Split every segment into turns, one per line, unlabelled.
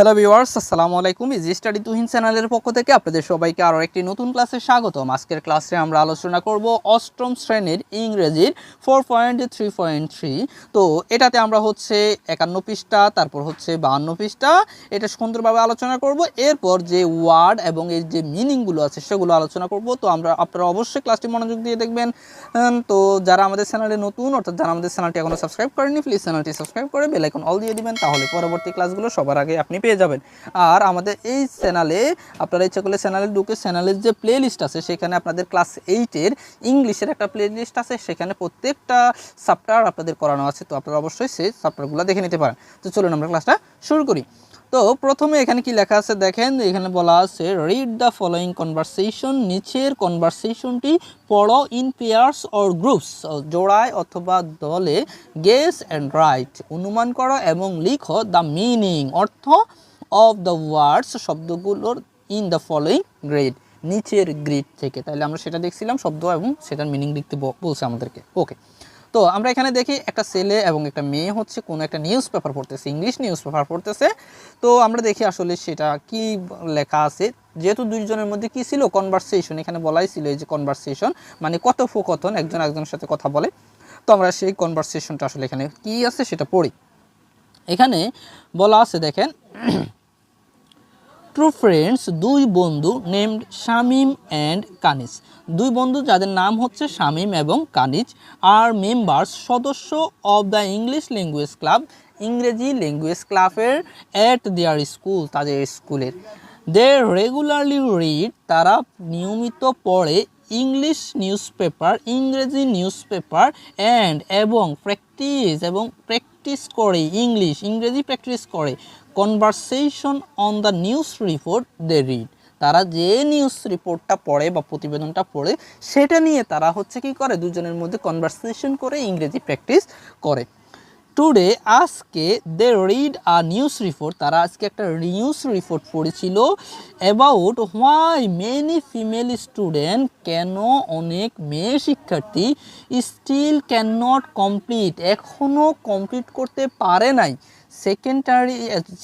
Hello viewers আসসালামু আলাইকুম। Easy study Tuhin চ্যানেলের পক্ষ থেকে আপনাদের সবাইকে আরও একটি নতুন ক্লাসে স্বাগতম। আজকের ক্লাসে আমরা আলোচনা করব অষ্টম শ্রেণির ইংরেজির four point three point three তো এটাতে আমরা হচ্ছে একান্ন পৃষ্ঠা, তারপর হচ্ছে বাহান্ন পৃষ্ঠা, এটা সুন্দরভাবে আলোচনা করব। এরপর যে ওয়ার্ড এবং এর যে মিনিংগুলো আছে সেগুলো আলোচনা করব। তো আমরা, আপনারা অবশ্যই ক্লাসটি মনোযোগ দিয়ে দেখবেন। তো যারা আমাদের চ্যানেলে নতুন, অর্থাৎ যারা আমাদের চ্যানেলটি এখনও সাবস্ক্রাইব করেনি প্লিজ চ্যানেলটি সাবস্ক্রাইব করে বেল আইকন অল দিয়ে দিবেন। তাহলে পরবর্তী ক্লাসগুলো সবার আগে আপনি যাবেন। আর আমাদের এই চ্যানেলে আপনারা ইচ্ছা করলে চ্যানেলে ঢুকে চ্যানেলের যে প্লে লিস্ট আছে, সেখানে আপনাদের ক্লাস এইটের ইংলিশের একটা প্লে লিস্ট আছে, সেখানে প্রত্যেকটা চাপ্টার আপনাদের করানো আছে। তো আপনারা অবশ্যই সেই চাপ্টারগুলো দেখে নিতে পারেন। তো চলুন আমরা ক্লাসটা শুরু করি। তো প্রথমে এখানে কি লেখা আছে দেখেন, এখানে বলা আছে রিড দ্য ফলোয়িং কনভারসেশন নিচের কনভারসেশনটি পড়ো ইন পেয়ার্স অর গ্রুপস জোড়ায় অথবা দলে গেস অ্যান্ড রাইট অনুমান করো এবং লিখো দ্য মিনিং অর্থ অফ দ্য ওয়ার্ডস শব্দগুলোর ইন দ্য ফলোয়িং গ্রেড নিচের গ্রিড থেকে। তাহলে আমরা সেটা দেখছিলাম, শব্দ এবং সেটার মিনিং লিখতে বলছে আমাদেরকে। ওকে তো আমরা এখানে দেখি একটা ছেলে এবং একটা মেয়ে হচ্ছে, কোনো একটা নিউজ পেপার পড়তেছে ইংলিশ নিউজ পেপার পড়তেছে। তো আমরা দেখি আসলে সেটা কি লেখা আছে। যেহেতু দুইজনের মধ্যে কি ছিল? কনভারসেশন এখানে বলাই ছিল এই যে কনভারসেশন মানে কথোপকথন একজন একজনের সাথে কথা বলে। তো আমরা সেই কনভারসেশনটা আসলে এখানে কি আছে সেটা পড়ি। এখানে বলা আছে, দেখেন ট্রু ফ্রেন্ডস দুই বন্ধু নেমড শামিম অ্যান্ড কানিজ দুই বন্ধু যাদের নাম হচ্ছে শামিম এবং কানিজ আর মেম্বার্স সদস্য of the English language club ইংরেজি ল্যাঙ্গুয়েজ ক্লাবের অ্যাট দেয়ার স্কুল তাদের স্কুলের দে রেগুলারলি রিড তারা নিয়মিত পড়ে ইংলিশ নিউজ পেপার ইংরেজি নিউজ পেপার অ্যান্ড এবং প্র্যাকটিস এবং প্র্যাকটিস করে, ইংলিশ, ইংরেজি প্র্যাকটিস করে। Conversation on the news report they read তারা যে নিউজ রিপোর্টটা পড়ে বা প্রতিবেদনটা পড়ে, সেটা নিয়ে তারা হচ্ছে কি করে? দুজনের মধ্যে কনভারসেশন করে, ইংরেজি প্র্যাকটিস করে। টুডে আজকে they read a news report তারা আজকে একটা নিউজ রিপোর্ট পড়েছিল about why many female student কেন অনেক মেয়ে শিক্ষার্থী স্টিল ক্যান নট কমপ্লিট এখনও কমপ্লিট করতে পারে নাই। সেকেন্ডারি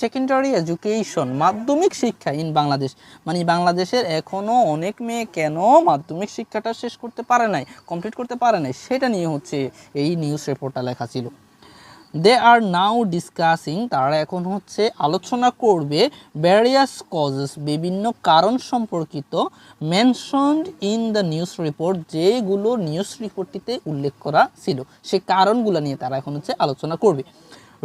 সেকেন্ডারি এডুকেশন মাধ্যমিক শিক্ষা ইন বাংলাদেশ মানে বাংলাদেশের এখনও অনেক মেয়ে কেন মাধ্যমিক শিক্ষাটা শেষ করতে পারে নাই কমপ্লিট করতে পারে নাই, সেটা নিয়ে হচ্ছে এই নিউজ রিপোর্টটা লেখা ছিল। দে আর নাও ডিসকাসিং তারা এখন হচ্ছে আলোচনা করবে ভ্যারিয়াস কজেস বিভিন্ন কারণ সম্পর্কিত mentioned in the news report যেগুলো নিউজ রিপোর্টটিতে উল্লেখ করা ছিল। সে কারণগুলো নিয়ে তারা এখন হচ্ছে আলোচনা করবে।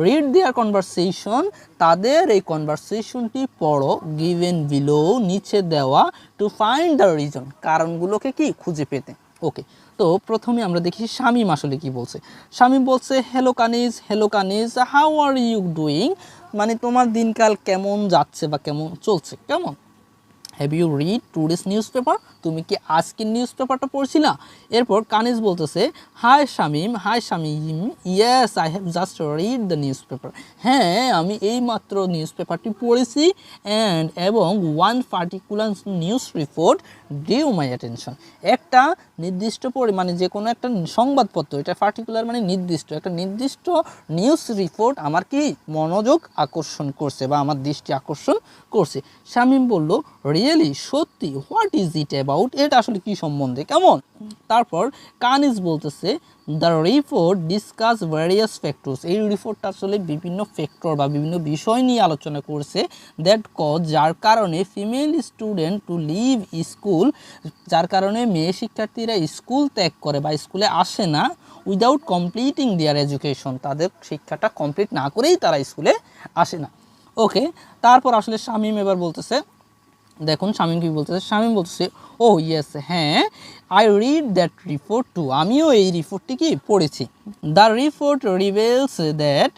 রিড দেয়ার কনভারসেশন তাদের এই কনভারসেশনটি পড়ো গিভেন বিলো নিচে দেওয়া টু ফাইন্ড দ্য রিজন কারণগুলোকে কি? খুঁজে পেতে। ওকে তো প্রথমে আমরা দেখি শামিম আসলে কি বলছে। শামিম বলছে hello Kaniz hello Kaniz how are you doing মানে তোমার দিনকাল কেমন যাচ্ছে বা কেমন চলছে? কেমন? Have you read today's newspaper তুমি কি আজকের নিউজ পেপারটা পড়ছিলা? এরপর কানিজ বলতেছে hi Shamim hi Shamim yes I have just read the newspaper হ্যাঁ আমি এই মাত্র নিউজ পেপারটি পড়েছি অ্যান্ড এবং one particular news report due my attention একটা নির্দিষ্ট পরিমাণে যে কোনো একটা সংবাদপত্র, এটা পার্টিকুলার মানে নির্দিষ্ট, একটা নির্দিষ্ট নিউজ রিপোর্ট আমার কি মনোযোগ আকর্ষণ করছে বা আমার দৃষ্টি আকর্ষণ করছে? শামিম বলল রিয়েলি সত্যি? হোয়াট ইজ ইট অ্যাবাউট এটা আসলে কি সম্বন্ধে, কেমন? তারপর কানিজ বলতেছে the report discuss various factors এই রিপোর্টটা আসলে বিভিন্ন ফ্যাক্টর বা বিভিন্ন বিষয় নিয়ে আলোচনা করছে দ্যাট কজ যার কারণে female student to leave school যার কারণে মেয়ে শিক্ষার্থীরা স্কুল ত্যাগ করে বা স্কুলে আসে না উইদাউট কমপ্লিটিং দেয়ার এডুকেশন তাদের শিক্ষাটা কমপ্লিট না করেই তারা স্কুলে আসে না। ওকে তারপর আসলে শামীম এবার বলতেছে দেখুন, শামীম কি বলতেছে? শামীম বলতেছে ও ইয়েস হ্যাঁ I read that report too আমিও এই রিপোর্টটি কি পড়েছি। দ্য রিপোর্ট রিভেলস দ্যাট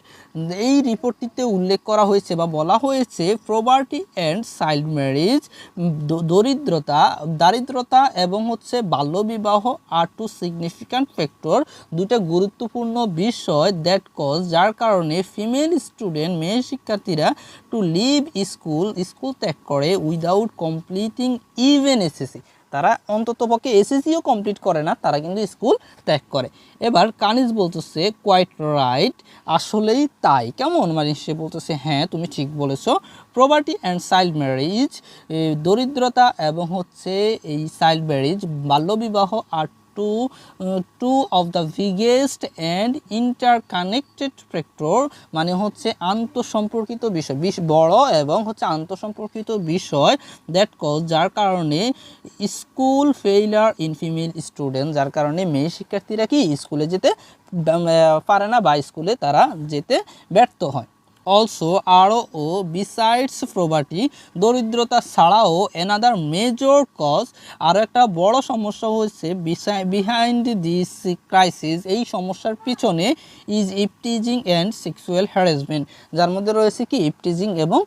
এই রিপোর্টটিতে উল্লেখ করা হয়েছে বা বলা হয়েছে প্রপার্টি অ্যান্ড চাইল্ড ম্যারেজ দরিদ্রতা, দারিদ্রতা এবং হচ্ছে বাল্যবিবাহ আর টু সিগনিফিক্যান্ট ফ্যাক্টর দুটো গুরুত্বপূর্ণ বিষয় দ্যাট কজ যার কারণে ফিমেল স্টুডেন্ট মেয়ে শিক্ষার্থীরা টু লিভ স্কুল স্কুল ত্যাগ করে উইদাউট কমপ্লিটিং ইভেন এসএসসি তারা অন্ততপক্ষে এসএসসিও কমপ্লিট করে না, তারা কিন্তু স্কুল ত্যাগ করে। এবার কানিজ বলতেছে কোয়াইট রাইট আসলেই তাই। কেমন? মানে সে বলতেছে হ্যাঁ তুমি ঠিক বলেছ। প্রপার্টি অ্যান্ড চাইল্ড ম্যারেজ দরিদ্রতা এবং হচ্ছে এই চাইল্ড ম্যারেজ বাল্যবিবাহ are two two of the biggest and interconnected factor মানে হচ্ছে আন্তঃসম্পর্কিত বিষয়, বিশ, বড় এবং হচ্ছে আন্তঃসম্পর্কিত বিষয় দ্যাট কজ যার কারণে school failure in female student যার কারণে মেয়ে শিক্ষার্থীরা কি, স্কুলে যেতে পারে না বা স্কুলে তারা যেতে ব্যর্থ হয়। অলসো আরও ও বিসাইডস প্রভার্টি দরিদ্রতা ছাড়াও এনাদার মেজর কজ আর একটা বড় সমস্যা হচ্ছে বিহাইন্ড দিস ক্রাইসিস এই সমস্যার পিছনে is eve teasing and sexual harassment যার মধ্যে রয়েছে কি ইপটিজিং এবং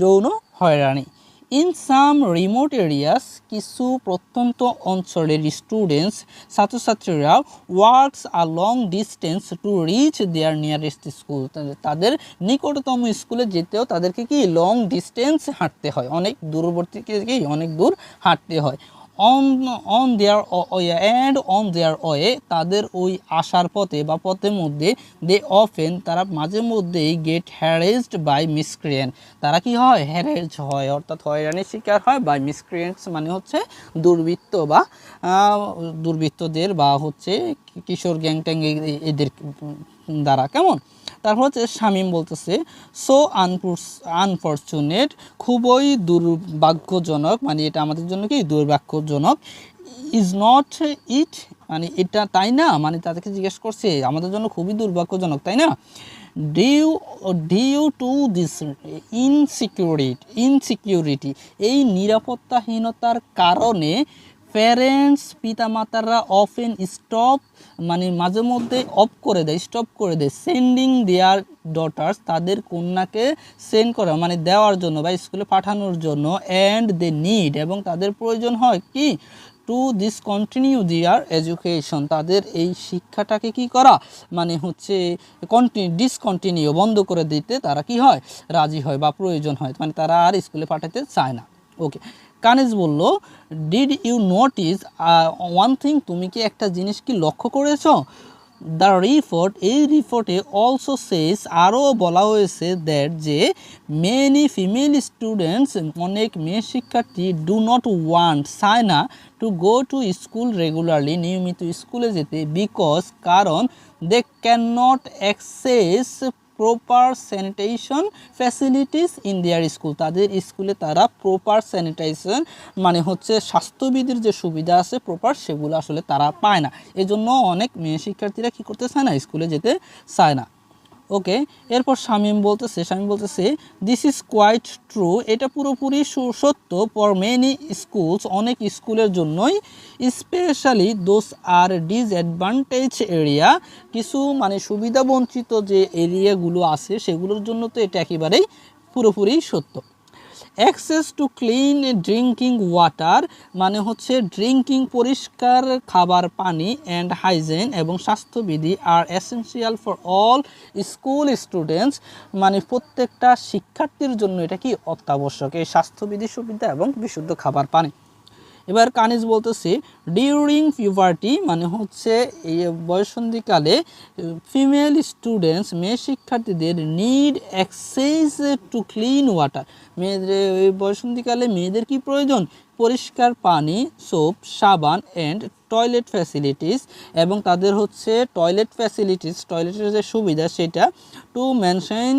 যৌন হয়রানি। ইন সাম রিমোট এরিয়াস কিছু প্রত্যন্ত অঞ্চলের স্টুডেন্টস ছাত্রছাত্রীরা works long distance to reach their nearest school তাদের নিকটতম স্কুলে যেতেও তাদেরকে কি লং ডিস্টেন্স হাঁটতে হয়। অনেক দূরবর্তী অনেক দূর হাঁটতে হয়। On on their way and on their way তাদের ওই আসার পথে বা পথের মধ্যে দে অফেন তারা মাঝে মধ্যেই গেট হ্যারেজড বাই মিসক্রিয়েন্ট তারা কি হয়? হ্যারেজ হয়, অর্থাৎ হয়রানির শিকার হয় বাই মিসক্রিয়েন্টস মানে হচ্ছে দুর্বৃত্ত বা দুর্বৃত্তদের বা হচ্ছে কিশোর গ্যাংট্যাং এদের দ্বারা। কেমন? তারপর হচ্ছে শামীম বলতেছে সো আনফর্চুনেট খুবই দুর্ভাগ্যজনক মানে এটা আমাদের জন্য কি? দুর্ভাগ্যজনক। ইজ নট ইট মানে এটা তাই না? মানে তাদেরকে জিজ্ঞেস করছে, আমাদের জন্য খুবই দুর্ভাগ্যজনক, তাই না? Due due to this insecurity insecurity এই নিরাপত্তাহীনতার কারণে প্যারেন্টস পিতামাতারা অফেন স্টপ মানে মাঝে মধ্যে অফ করে দেয় স্টপ করে দেয় সেন্ডিং দেয়ার ডটার্স তাদের কন্যাকে সেন্ড করা মানে দেওয়ার জন্য বা স্কুলে পাঠানোর জন্য অ্যান্ড দে নিড এবং তাদের প্রয়োজন হয় কি? টু ডিসকন্টিনিউ দিয়ার এডুকেশন তাদের এই শিক্ষাটাকে কি করা? মানে হচ্ছে কন্টিনিউ ডিসকন্টিনিউ বন্ধ করে দিতে তারা কি হয়? রাজি হয় বা প্রয়োজন হয় মানে তারা আর স্কুলে পাঠাতে চায় না। ওকে কানিজ বলল did you notice one thing তুমি কি একটা জিনিস কি লক্ষ্য করেছ? দ্য রিপোর্ট এই রিপোর্টে অলসো সেস আরও বলা হয়েছে দ্যাট যে মেনি ফিমেল স্টুডেন্টস অনেক মেয়ে শিক্ষার্থী ডু নট ওয়ান্ট চায় না to go to school regularly নিয়মিত স্কুলে যেতে বিকজ কারণ they can not access proper sanitation facilities in their school তাদের স্কুলে তারা প্রপার স্যানিটাইজেশন মানে হচ্ছে স্বাস্থ্যবিধির যে সুবিধা আছে প্রপার সেগুলো আসলে তারা পায় না। এজন্য অনেক মেয়ে শিক্ষার্থীরা কী করতে চায় না স্কুলে যেতে চায় না। ওকে, এরপর শামীম বলতেছে শামীম বলতেছে দিস ইজ কোয়াইট ট্রু এটা পুরোপুরি সত্য। ফর মেনি স্কুলস অনেক স্কুলের জন্যই specially those are disadvantage area কিছু মানে সুবিধা বঞ্চিত যে এরিয়াগুলো আছে, সেগুলোর জন্য তো এটা একেবারেই পুরোপুরি সত্য। Access to clean drinking water মানে হচ্ছে ড্রিঙ্কিং পরিষ্কার খাবার পানি অ্যান্ড হাইজেন এবং স্বাস্থ্যবিধি are essential for all school students মানে প্রত্যেকটা শিক্ষার্থীর জন্য এটা কি অত্যাবশ্যক? এই স্বাস্থ্যবিধি, সুবিধা এবং বিশুদ্ধ খাবার পানি। এবার কানিজ বলতেছে ডিউরিং পিউবার্টি মানে হচ্ছে এই বয়সন্ধিকালে ফিমেল স্টুডেন্টস মেয়ে শিক্ষার্থীদের need access to clean water মেয়েদের, এই বয়সন্ধিকালে মেয়েদের কি প্রয়োজন? পরিষ্কার পানি সোপ সাবান অ্যান্ড টয়লেট ফ্যাসিলিটিস এবং তাদের হচ্ছে টয়লেট ফ্যাসিলিটিস টয়লেটের যে সুবিধা সেটা to maintain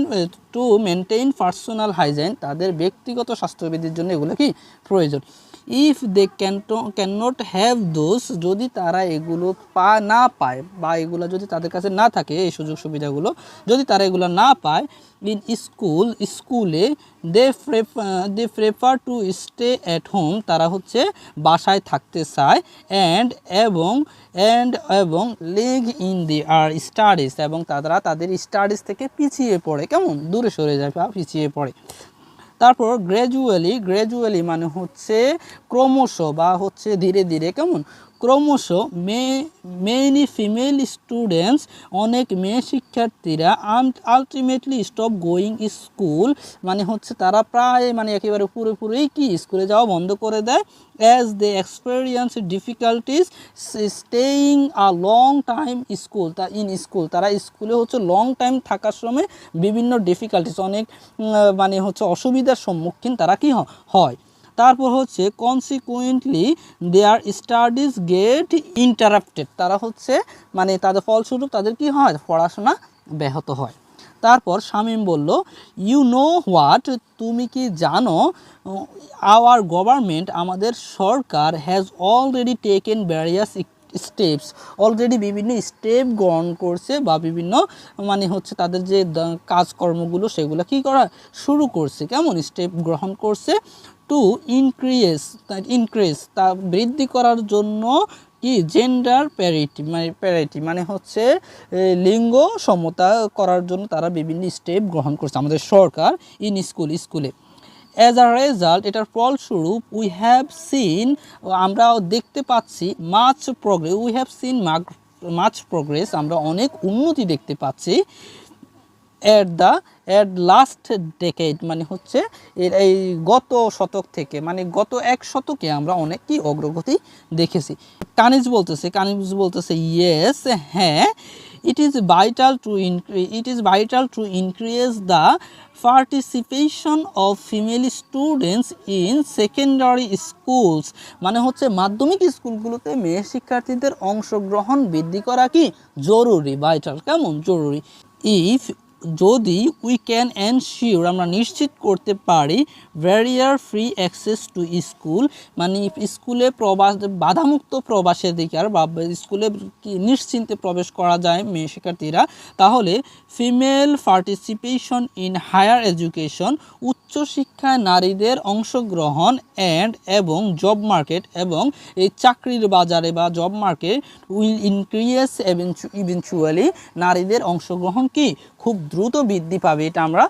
to maintain personal hygiene তাদের ব্যক্তিগত স্বাস্থ্যবিধির জন্য এগুলো কি প্রয়োজন? If they can can not have those যদি তারা এগুলো পা, না পায়, বা এগুলো যদি তাদের কাছে না থাকে, এই সুযোগ সুবিধাগুলো, যদি তারা এগুলো না পায় ইন স্কুল স্কুলে they they prefer to stay at home তারা হচ্ছে বাসায় থাকতে চায় অ্যান্ড এবং অ্যান্ড এবং lag in their studies এবং তারা তাদের স্টাডিজ থেকে পিছিয়ে পড়ে, কেমন? দূরে সরে যায় বা পিছিয়ে পড়ে। তারপর গ্র্যাজুয়ালি গ্র্যাজুয়ালি মানে হচ্ছে ক্রমশ বা হচ্ছে ধীরে ধীরে কেমন? ক্রমশ মেয়ে মেইনি ফিমেল স্টুডেন্টস অনেক মেয়ে শিক্ষার্থীরা আলটিমেটলি স্টপ গোয়িং স্কুল মানে হচ্ছে তারা প্রায় মানে একেবারে পুরোপুরি কি স্কুলে যাওয়া বন্ধ করে দেয় as they experience difficulties staying a long time school তা ইন স্কুল তারা স্কুলে হচ্ছে লং টাইম থাকার সময় বিভিন্ন ডিফিকাল্টিস অনেক মানে হচ্ছে অসুবিধার সম্মুখীন তারা কি হয়। তারপর হচ্ছে consequently their studies get interrupted তারা হচ্ছে মানে তাদের ফলস্বরূপ তাদের কি হয়? পড়াশোনা ব্যাহত হয়। তারপর শামীম বলল ইউ নো হোয়াট তুমি কি জানো? আওয়ার গভর্নমেন্ট আমাদের সরকার has already taken various steps already বিভিন্ন স্টেপ গ্রহণ করছে বা বিভিন্ন মানে হচ্ছে তাদের যে কাজকর্মগুলো সেগুলো কি করা শুরু করছে। কেমন স্টেপ গ্রহণ করছে? টু ইনক্রিজ ইনক্রিজ তা বৃদ্ধি করার জন্য কি? জেন্ডার প্যারিটি মানে প্যারিটি মানে হচ্ছে লিঙ্গ সমতা করার জন্য তারা বিভিন্ন স্টেপ গ্রহণ করছে আমাদের সরকার ইন স্কুল স্কুলে অ্যাজ আ রেজাল্ট এটার ফলস্বরূপ উই হ্যাভ সিন আমরা দেখতে পাচ্ছি much progress we have seen much progress আমরা অনেক উন্নতি দেখতে পাচ্ছি at the at last decade মানে হচ্ছে এর এই গত শতক থেকে মানে গত এক শতকে আমরা অনেক কি অগ্রগতি দেখেছি। কানিজ বলতেছে কানিজ বলতেছে ইয়েস হ্যাঁ it is vital to increase it is vital to increase the participation of female students in secondary schools মানে হচ্ছে মাধ্যমিক স্কুলগুলোতে মেয়ে শিক্ষার্থীদের অংশগ্রহণ বৃদ্ধি করা কি? জরুরি ভাইটাল কেমন? জরুরি। ইফ যদি উই ক্যান এনশিওর আমরা নিশ্চিত করতে পারি barrier free access to school মানে স্কুলে প্রবাস, বাধামুক্ত প্রবাসের প্রবাসাধিকার বা স্কুলে নিশ্চিন্তে প্রবেশ করা যায় মেয়ে শিক্ষার্থীরা, তাহলে female participation in higher education উচ্চশিক্ষায় নারীদের অংশগ্রহণ অ্যান্ড এবং জব মার্কেট এবং এই চাকরির বাজারে বা job market will increase eventually নারীদের অংশগ্রহণ কি? খুব দ্রুত বৃদ্ধি পাবে, এটা আমরা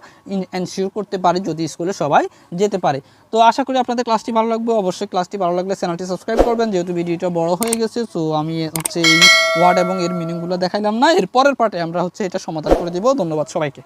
এনশিওর করতে পারি যদি স্কুলে সবাই যেতে পারে। তো আশা করি আপনাদের ক্লাসটি ভালো লাগবে। অবশ্যই ক্লাসটি ভালো লাগলে চ্যানেলটি সাবস্ক্রাইব করবেন। যেহেতু ভিডিওটা বড় হয়ে গেছে সো আমি হচ্ছে এই ওয়ার্ড এবং এর মিনিংগুলো দেখাইলাম না। এর পরের পার্টে আমরা হচ্ছে এটা সমাধান করে দেবো। ধন্যবাদ সবাইকে।